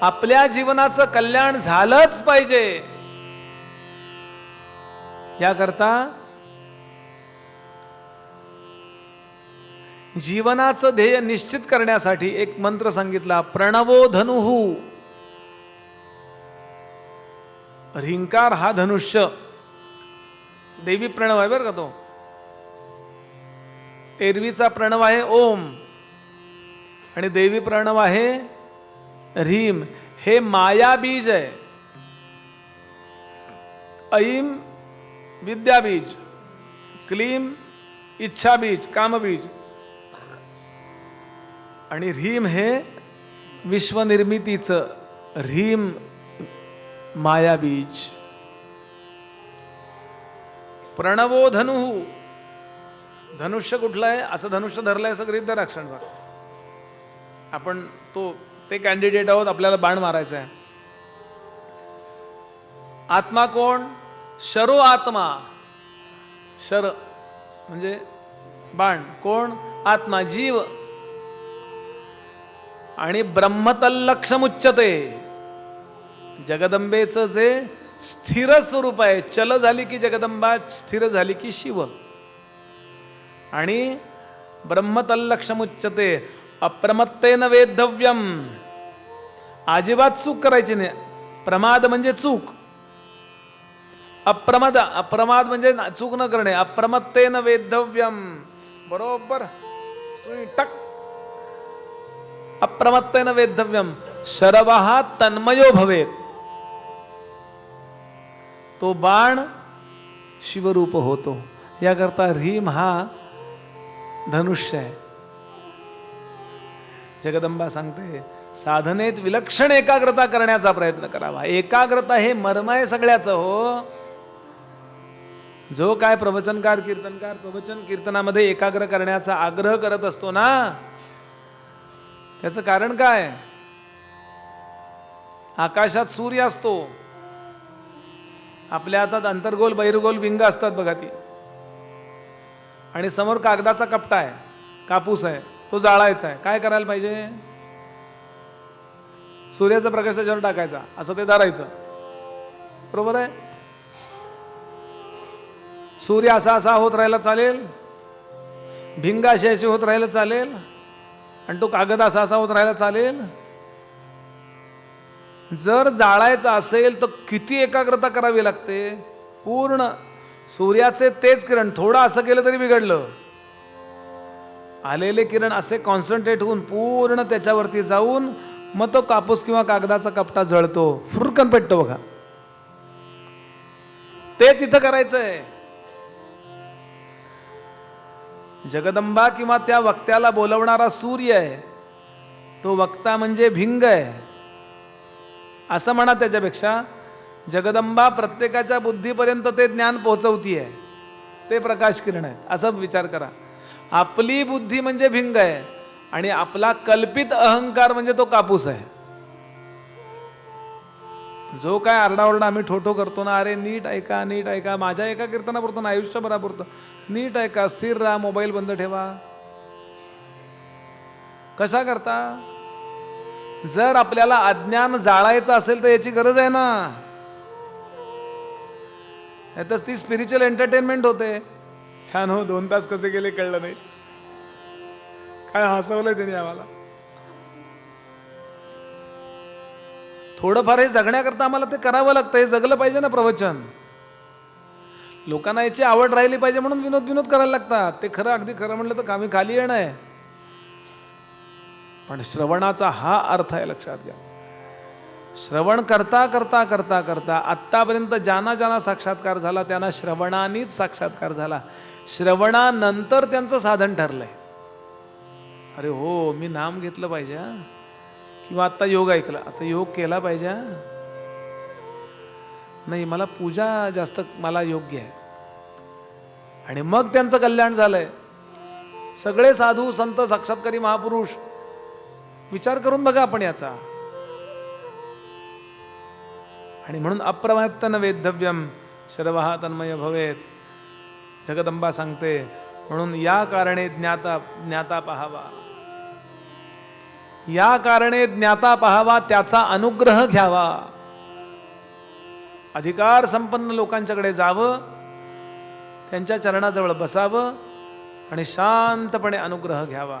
आपल्या जीवनाचं कल्याण झालंच पाहिजे. याकरता जीवनाचं ध्येय निश्चित करण्यासाठी एक मंत्र सांगितला प्रणवो धनुहू रिंकार हा धनुष्य. देवी प्रणव आहे बरं का तो. एरवीचा प्रणव आहे ओम. आणि देवी प्रणव आहे रीम हे माया बीज आहे. ऐम विद्याबीज क्लीम इच्छाबीज कामबीज आणि रीम हे विश्वनिर्मितीचं ह्रीम मायाबीज प्रणवो धनु. धनुष्य कुठलं आहे? असं धनुष्य धरलंय असं गृहित राक्षण क्षणभर आपण तो ते कॅन्डिडेट आहोत आपल्याला बाण मारायचा आहे आत्मा कोण? शरो आत्मा. शर म्हणजे बाण. कोण? आत्मा जीव. आणि ब्रह्मतल्लक्षम उच्चते जगदंबेचं जे स्थिर स्वरूप आहे चल झाली की जगदंबा स्थिर झाली की शिव. आणि ब्रह्मतल्लक्षम उच्चते अप्रमत्तेन वेद्धव्यम. अजिबात चूक करायची नाही. प्रमाद म्हणजे चूक. अप्रमद अप्रमाद म्हणजे चूक न करणे. अप्रमत्तेन वेद्धव्यम. बरोबर? सुई टक अप्रमत्तेन वेद्धव्यम. शरवहा तन्मयो भवेत. तो बाण शिवरूप होतो. याकरता रीम हा धनुष्य आहे. जगदंबा सांगते साधनेत विलक्षण एकाग्रता करण्याचा प्रयत्न करावा. एकाग्रता हे मर्म आहे सगळ्याचं हो. जो काय प्रवचनकार कीर्तनकार प्रवचन कीर्तनामध्ये एकाग्र करण्याचा आग्रह करत असतो ना त्याचं कारण काय? आकाशात सूर्य असतो. आपल्या हातात अंतर्गोल बहिर्गोल भिंग असतात बघा ती. आणि समोर कागदाचा कपटा आहे कापूस आहे. तो जाळायचा आहे. काय करायला पाहिजे? सूर्याचा प्रकाश त्याच्यावर टाकायचा. असं ते धरायचं. बरोबर आहे? सूर्य असा असा होत राहिला चालेल. भिंग अशी अशी होत राहिलं चालेल. आणि तो कागद असा असा होत राहिला चालेल. जर जाळायचं असेल तर किती एकाग्रता करावी लागते? पूर्ण. सूर्याचे तेच किरण थोडं असं केलं तरी बिघडलं. आलेले किरण असे कॉन्सन्ट्रेट होऊन पूर्ण त्याच्यावरती जाऊन मग तो कापूस किंवा कागदाचा कपटा जळतो. फुरकन पेटतो बघा. तेच इथं करायचंय. जगदंबा किंवा त्या वक्त्याला बोलवणारा सूर्य आहे. तो वक्ता म्हणजे भिंग आहे. असं म्हणा त्याच्यापेक्षा जगदंबा प्रत्येकाच्या बुद्धीपर्यंत ते ज्ञान पोहोचवती आहे ते प्रकाश किरण आहेत. असं विचार करा. आपली बुद्धी म्हणजे भिंग आहे आणि आपला कल्पित अहंकार म्हणजे तो कापूस आहे. जो काय आरडाओरडा आम्ही ठोठो करतो ना अरे नीट ऐका नीट ऐका. माझ्या एका कीर्तनापुरतं ना आयुष्यभरापुरतं. नीट ऐका स्थिर राहा मोबाईल बंद ठेवा. कसा करता? जर आपल्याला अज्ञान जाळायचं असेल तर याची गरज आहे ना. नाहीतच ती स्पिरिच्युअल एंटरटेनमेंट होते. छान हो दोन तास कसे गेले कळलं नाही. काय हसवलंय त्यांनी आम्हाला. थोडंफार हे जगण्याकरता आम्हाला ते करावं लागतं हे जगलं पाहिजे ना प्रवचन. लोकांना याची आवड राहिली पाहिजे म्हणून विनोद विनोद करायला लागतात. ते खरं अगदी खरं म्हटलं तर कामी खाली येणं आहे. पण श्रवणाचा हा अर्थ आहे लक्षात घ्या. श्रवण करता करता करता करता आत्तापर्यंत ज्यांना ज्यांना साक्षात्कार झाला त्यांना श्रवणानेच साक्षात्कार झाला. श्रवणानंतर त्यांचं साधन ठरलंय. अरे हो मी नाम घेतलं पाहिजे किंवा आत्ता योग ऐकला. आता योग केला पाहिजे नाही मला पूजा जास्त मला योग्य आहे. आणि मग त्यांचं कल्याण झालंय. सगळे साधू संत साक्षात्कारी महापुरुष विचार करून बघा आपण याचा. आणि म्हणून अप्रमत्तन वेद्धव्यम शर्वहा तन्मय भवेत. जगदंबा सांगते म्हणून या कारणे ज्ञाता ज्ञाता पाहावा. या कारणे ज्ञाता पाहावा त्याचा अनुग्रह घ्यावा. अधिकार संपन्न लोकांच्याकडे जावं त्यांच्या चरणाजवळ बसावं आणि शांतपणे अनुग्रह घ्यावा.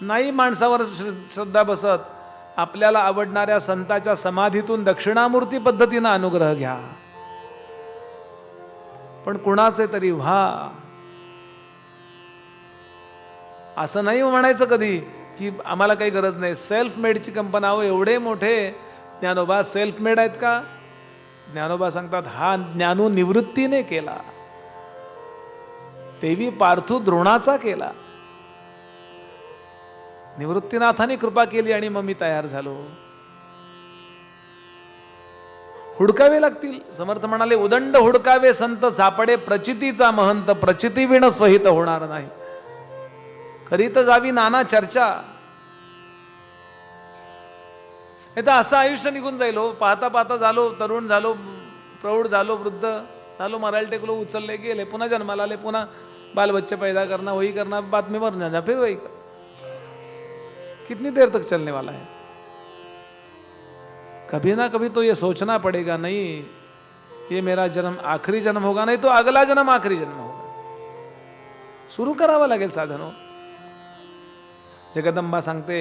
नाही माणसावर श्र- श्रद्धा बसत आपल्याला आवडणाऱ्या संताच्या समाधीतून दक्षिणामूर्ती पद्धतीनं अनुग्रह घ्या. पण कुणाचे तरी व्हा. असं नाही हो म्हणायचं कधी की आम्हाला काही गरज नाही. सेल्फ मेडची कंपना हो एवढे मोठे. ज्ञानोबा सेल्फ मेड आहेत का? ज्ञानोबा सांगतात हा ज्ञानू निवृत्तीने केला. देवी पार्थू द्रोणाचा केला. निवृत्तीनाथाने कृपा केली आणि मग मी तयार झालो. हुडकावे लागतील. समर्थ म्हणाले उदंड हुडकावे संत सापडे प्रचितीचा महंत प्रचिती विण होणार नाही. करीत जावी नाना चर्चा. हे तर असं आयुष्य निघून जाईल हो. पाहता पाहता झालो तरुण झालो प्रौढ झालो वृद्ध झालो मरायला टेकलो उचलले गेले पुन्हा जन्माला आले पुन्हा बाल बच्चे पैदा करना वही करना बातमी मर जाना फिर वही कर कितनी देर तक चलने वाला है? कभी ना कभी तो ये सोचना पड़ेगा नहीं ये मेरा जन्म आखिरी जन्म होगा नहीं तो अगला जन्म आखिरी जन्म होगा। सुरू करावं लागेल साधन। हो जगदंबा सांगते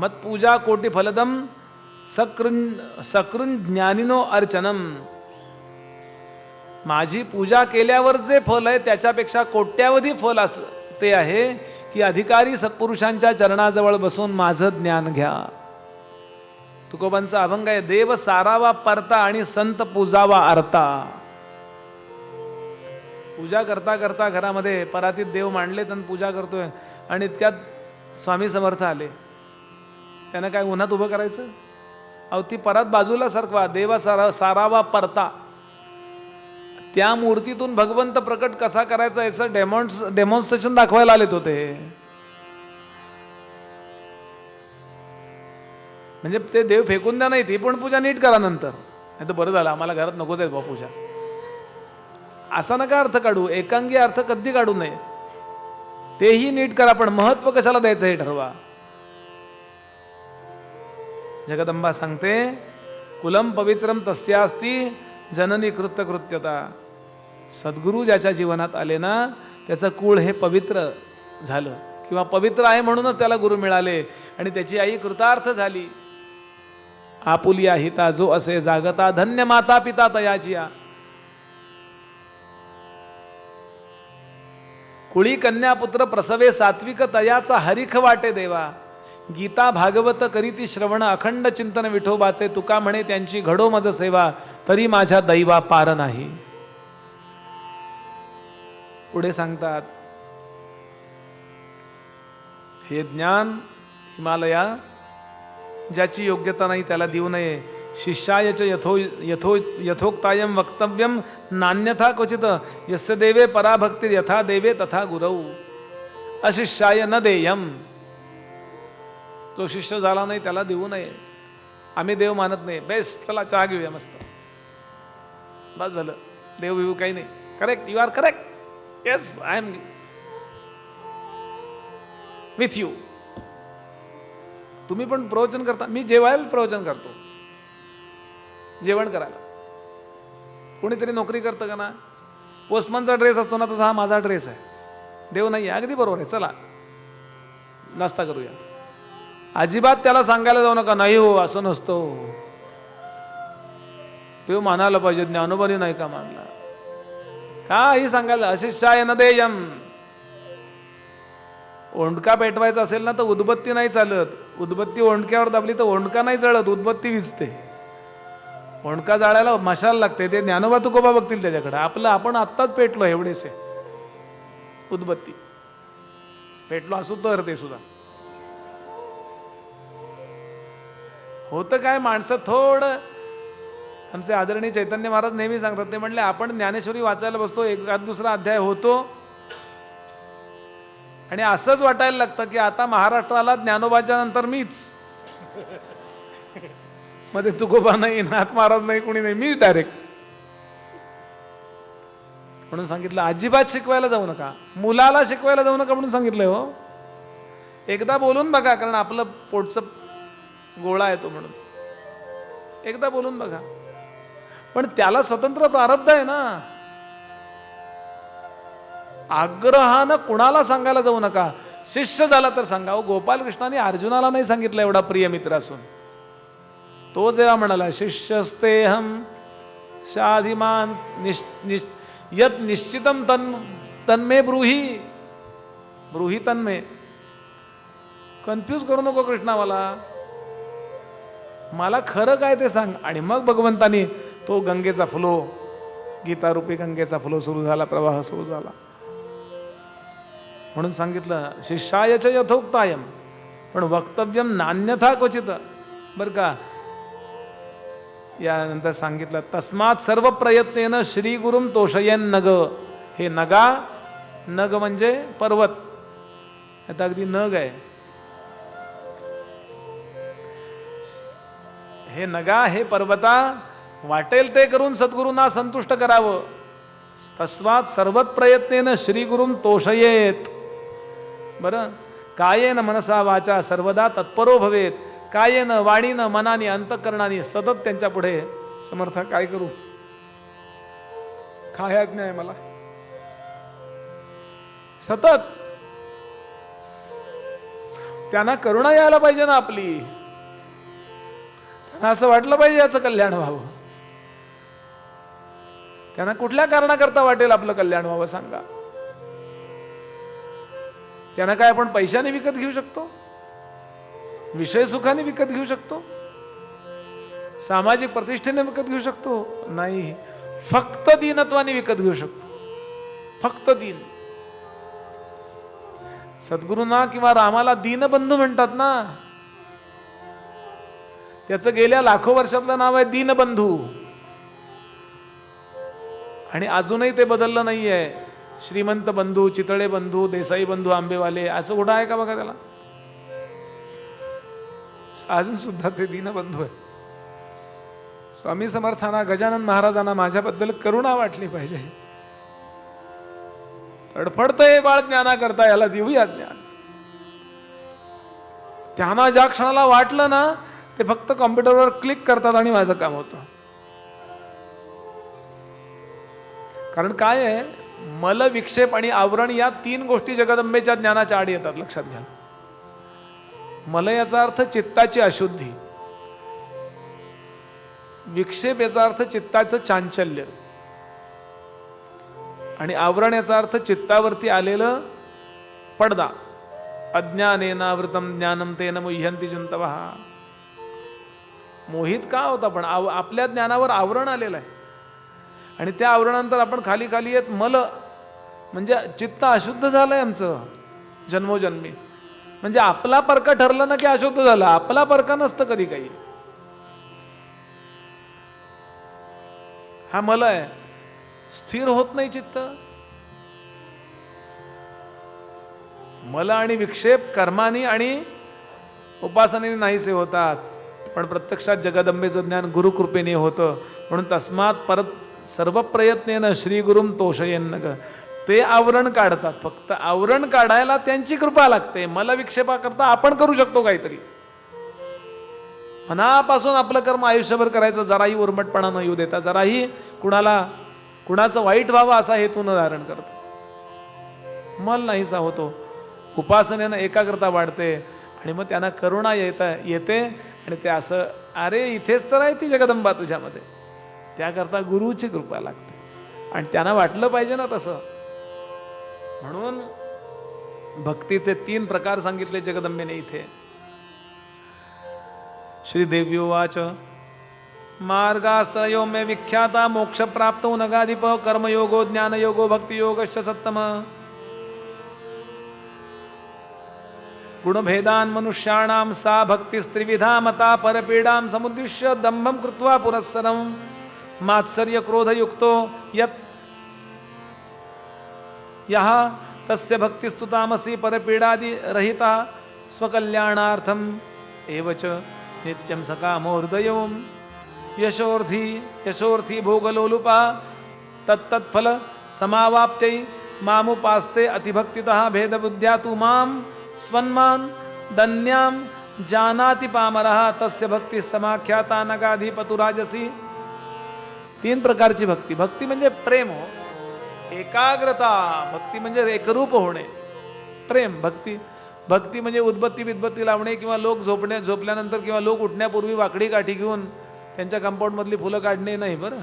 मत पूजा कोटी फलदम सकृन सकृन ज्ञानिनो अर्चनम. माझी पूजा केल्यावर जे फल आहे त्याच्यापेक्षा कोट्यावधी फल अस ते आहे की अधिकारी सत्पुरुषांच्या चरणाजवळ बसून माझं ज्ञान घ्या. तुकोबांचा अभंग आहे देव सारावा परता आणि संत पूजावा अर्ता. पूजा करता करता घरामध्ये परातीत देव मांडले तर पूजा करतोय. आणि इतक्यात स्वामी समर्थ आले. त्यानं काय उन्हात उभं करायचं? अहो ती परत बाजूला सरकवा देवा सारा सारावा परता. त्या मूर्तीतून भगवंत प्रकट कसा करायचा याचं डेमॉन्स डेमॉन्स्ट्रेशन दाखवायला आलेत होते. म्हणजे ते देव फेकून द्या नाही ती पण पूजा नीट करा नंतर. नाही तर बरं झालं आम्हाला घरात नकोच आहे बा पूजा. असा नका अर्थ काढू एकांगी अर्थ कधी काढू नये. तेही नीट करा पण महत्त्व कशाला द्यायचं हे ठरवा. जगदंबा सांगते कुलम पवित्रम तस्यास्ती जननी कृतकृत्यता सद्गुरू ज्याच्या जीवनात आले ना त्याचं कुळ हे पवित्र झालं. किंवा पवित्र आहे म्हणूनच त्याला गुरु मिळाले आणि त्याची आई कृतार्थ झाली. आपुलिया हिता जो असे जागता धन्य माता पिता तयाचिया. कुळी कन्या पुत्र प्रसवे सात्विक तयाचा हरिख वाटे देवा. गीता भागवत करीती श्रवण अखंड चिंतन विठोबाचे तुका म्हणे त्यांची घडो मज सेवा तरी माझ्या दैवा पार नाही. पुढे सांगतात हे ज्ञान हिमालया ज्याची योग्यता नाही त्याला देऊ नये. शिष्यायचे यथो यथो यथोक्तायम वक्तव्यम नान्यथा क्वचित. यस्य देवे पराभक्ती यथा देवे तथा गुरव अशिष्याय न देयम जो शिष्य झाला नाही त्याला देऊ नये. आम्ही देव मानत नाही. बेस्ट चला चहा घेऊया मस्त. बस झालं. देव बिव काही नाही. Correct you are correct yes I am with you तुम्ही पण प्रवचन करता. मी जेवायला प्रवचन करतो. जेवण करायला. कोणीतरी नोकरी करतं का ना? पोस्टमनचा ड्रेस असतो ना तसा हा माझा ड्रेस आहे. देव नाही आहे अगदी बरोबर आहे. चला नाश्ता करूया. अजिबात त्याला सांगायला जाऊ नका नाही हो असं नसतो हो. देव मानायला पाहिजे ज्ञानोबानी नाही का मानला? काही सांगायला अशिष्याय न देयम. ओंडका पेटवायचा असेल ना तर उदबत्ती नाही चालत. उदबत्ती ओंडक्यावर दाबली तर ओंडका नाही जळत उदबत्ती विजते. ओंडका जाळायला मशाल लागते ते ज्ञानोबा तुकोबा बघतील त्याच्याकडे. आपलं आपण आत्ताच पेटलो एवढेसे. उदबत्ती. पेटलो असू तर ते सुद्धा. होतं काय माणसं थोडं आमचे आदरणीय चैतन्य महाराज नेहमी सांगतात ते म्हणले आपण ज्ञानेश्वरी वाचायला बसतो एखाद दुसरा अध्याय होतो आणि असंच वाटायला लागतं की आता महाराष्ट्राला ज्ञानोबाच्या नंतर मीच. मध्ये तुकोबा नाही नाथ महाराज नाही कोणी नाही मीच डायरेक्ट म्हणून सांगितलं अजिबात शिकवायला जाऊ नका. मुलाला शिकवायला जाऊ नका म्हणून सांगितलंय हो. एकदा बोलून बघा कारण आपलं पोटचं गोळा येतो म्हणून. एकदा बोलून बघा. पण त्याला स्वतंत्र प्रारब्ध आहे ना. आग्रहानं कुणाला सांगायला जाऊ नका? शिष्य झाला तर सांगा. अहो, गोपालकृष्णाने अर्जुनाला नाही सांगितलं एवढा प्रिय मित्र असून. तो जेव्हा म्हणाला शिष्यस्तेहम शाधिमान निश निश यत निश्चितम तन तन्मे ब्रूही ब्रूही तन्मे. कन्फ्यूज करू नको कृष्णावाला मला. मला खरं काय ते सांग. आणि मग भगवंतानी तो गंगेचा फ्लो गीतारूपी गंगेचा फ्लो सुरू झाला प्रवाह सुरू झाला. म्हणून सांगितलं शिष्यायच यथोक्तायम पण वक्तव्यम नान्यथा क्वचित. बरं का? यानंतर सांगितलं तस्मात सर्व प्रयत्नेनं श्री गुरुम तोषयन नग. हे नगा नग म्हणजे पर्वत. आता अगदी नग आहे. हे नगा हे पर्वता वाटेल ते करून सद्गुरूंना संतुष्ट करावं. तस्वात सर्वत प्रयत्नेनं श्री गुरुम तोषयेत. बरं? कायेन मनसा वाचा सर्वदा तत्परो भवेत. कायेन वाणीनं मनाने अंतकरणाने सतत त्यांच्या पुढे. समर्थ काय करू? काय आज्ञा आहे मला? सतत. त्यांना करुणा यायला पाहिजे ना आपली. त्यांना असं वाटलं पाहिजे याचं कल्याण व्हावं. त्यांना कुठल्या कारणाकरता वाटेल आपलं कल्याण व्हावं सांगा. त्यांना काय आपण पैशाने विकत घेऊ शकतो? विषय सुखाने विकत घेऊ शकतो? सामाजिक प्रतिष्ठेने विकत घेऊ शकतो? नाही. फक्त दीनत्वाने विकत घेऊ शकतो. फक्त दीन. सद्गुरूंना किंवा रामाला दीनबंधू म्हणतात ना? त्याचं गेल्या लाखो वर्षातलं नाव आहे दीनबंधू. आणि अजूनही ते बदललं नाहीये. श्रीमंत बंधू चितळे बंधू देसाई बंधू आंबेवाले असं कुठं आहे का बघा त्याला? अजून सुद्धा ते दीनबंधू आहे स्वामी समर्थांना गजानन महाराजांना माझ्याबद्दल करुणा वाटली पाहिजे. तडफडतंय बाळ ज्ञाना करता याला देऊया ज्ञान. त्यांना ज्या क्षणाला वाटलं ना ते फक्त कॉम्प्युटरवर क्लिक करतात आणि माझं काम होतं. कारण काय आहे? मल विक्षेप आणि आवरण या तीन गोष्टी जगदंबेच्या ज्ञानाच्या आड येतात लक्षात घ्या. मल याचा अर्थ चित्ताची अशुद्धी. विक्षेप याचा अर्थ चित्ताचं चांचल्य. आणि आवरण याचा अर्थ चित्तावरती आलेलं पडदा. अज्ञानेनावृतम ज्ञानम तेन मुह्यंती जंतवहा मोहित का होता? पण आव आपल्या ज्ञानावर आवरण आलेलं आहे. आणि त्या आवरणानंतर आपण खाली खाली येत मल. म्हणजे चित्त अशुद्ध झालं आहे आमचं. जन्मोजन्मी. म्हणजे आपला परका ठरलं ना की अशुद्ध झालं. आपला परका नसतं कधी काही. हा मल आहे. स्थिर होत नाही चित्त. मल आणि विक्षेप कर्मानी आणि उपासनेने नाहीसे होतात. पण प्रत्यक्षात जगदंबेचं ज्ञान गुरुकृपेने होतं. म्हणून तस्मात परत सर्व प्रयत्नेनं श्रीगुरुम तोषयेन तोषयन ग ते आवरण काढतात. फक्त आवरण काढायला त्यांची कृपा लागते. मला विक्षेपाकरता आपण करू शकतो काहीतरी. मनापासून आपलं कर्म आयुष्यभर करायचं जराही उर्मटपणा न येऊ देता जराही कुणाला कुणाचं वाईट व्हावं असा हेतू न धारण करतो. मल नाहीसा होतो. उपासनेनं एकाग्रता वाढते आणि मग त्यांना करुणा येता येते आणि ते असं अरे इथेच तर आहे ती जगदंबा तुझ्यामध्ये. त्याकरता गुरुची कृपा लागते. आणि त्यांना वाटलं पाहिजे ना तसं. म्हणून भक्तीचे तीन प्रकार सांगितले जगदंबेने इथे. श्रीदेवी उवाच मार्गास्त्रयो मे विख्याता मोक्ष प्राप्त नगाधिप कर्मयोगो ज्ञानयोगो भक्तियोगश्च सत्तम। गुणभेदान मनुष्याणां सा भक्तिस्त्रिविधा मता परपीडां समुद्दिश्य दम्भं कृत्वा मात्सर्य क्रोध युक्तो यहाँ तस् भक्ति स्तुतामसी पर पीड़ादि रहिता स्वकल्याणार्थम एवच नित्यम सकामो हृदय यशोर्थी यशोर्थी भोगलोलुपा, तत्तत्फल समावाप्त मामुपास्ते अतिभक्तितः भेदबुद्ध्या तो माम स्वन्मान दन्याम जानाति पामरः। तस्य भक्ति समाख्याता नगाधिपतुराजसी तीन प्रकारची भक्ती. भक्ती म्हणजे प्रेम हो. एकाग्रता भक्ती म्हणजे एकरूप होणे. प्रेम भक्ती. भक्ती म्हणजे उद्बत्ती विद्बत्ती लावणे किंवा लोक झोपणे झोपल्यानंतर किंवा लोक उठण्यापूर्वी वाकडी काठी घेऊन त्यांच्या कंपाऊंडमधली फुलं काढणे नाही बरं?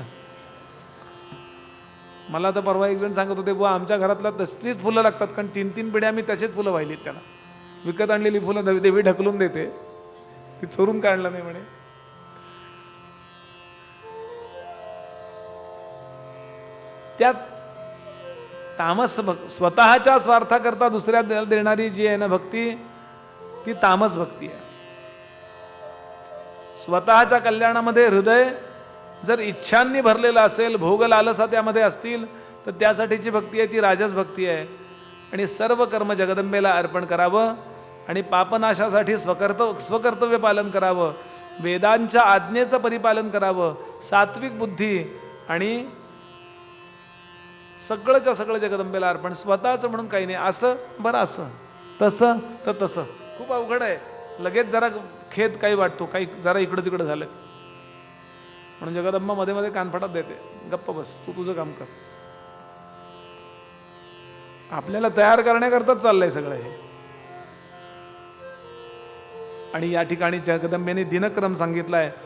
मला तर परवा एक जण सांगत होते बुवा आमच्या घरातला तसलीच फुलं लागतात कारण तीन तीन पिढ्या आम्ही तसेच फुलं वाहिलीत त्याला. विकत आणलेली फुलं देवी ढकलून देते. ती चोरून काढलं नाही म्हणे. त्यात तामस भक् स्वतःच्या स्वार्थाकरता दुसऱ्या देणारी जी आहे ना भक्ती ती तामस भक्ती आहे. स्वतःच्या कल्याणामध्ये हृदय जर इच्छांनी भरलेलं असेल भोग लालसा त्यामध्ये असतील तर त्यासाठीची भक्ती आहे ती राजस भक्ती आहे. आणि सर्व कर्म जगदंबेला अर्पण करावं आणि पापनाशासाठी स्वकर्तव स्वकर्तव्य पालन करावं. वेदांच्या आज्ञेचं परिपालन करावं. सात्विक बुद्धी आणि सगळंच्या सगळं जगदंबेला अर्पण स्वतःचं म्हणून काही नाही. असं बरं असं. तसं तर तसं. खूप अवघड आहे. लगेच जरा खेद काही वाटतो काही जरा इकडं तिकडं झालं. म्हणून जगदंबा मध्ये मध्ये कानफटात देते. गप्प बस तू तुझं काम कर. आपल्याला तयार करण्याकरताच चाललंय सगळं हे. आणि या ठिकाणी जगदंबेने दिनक्रम सांगितलाय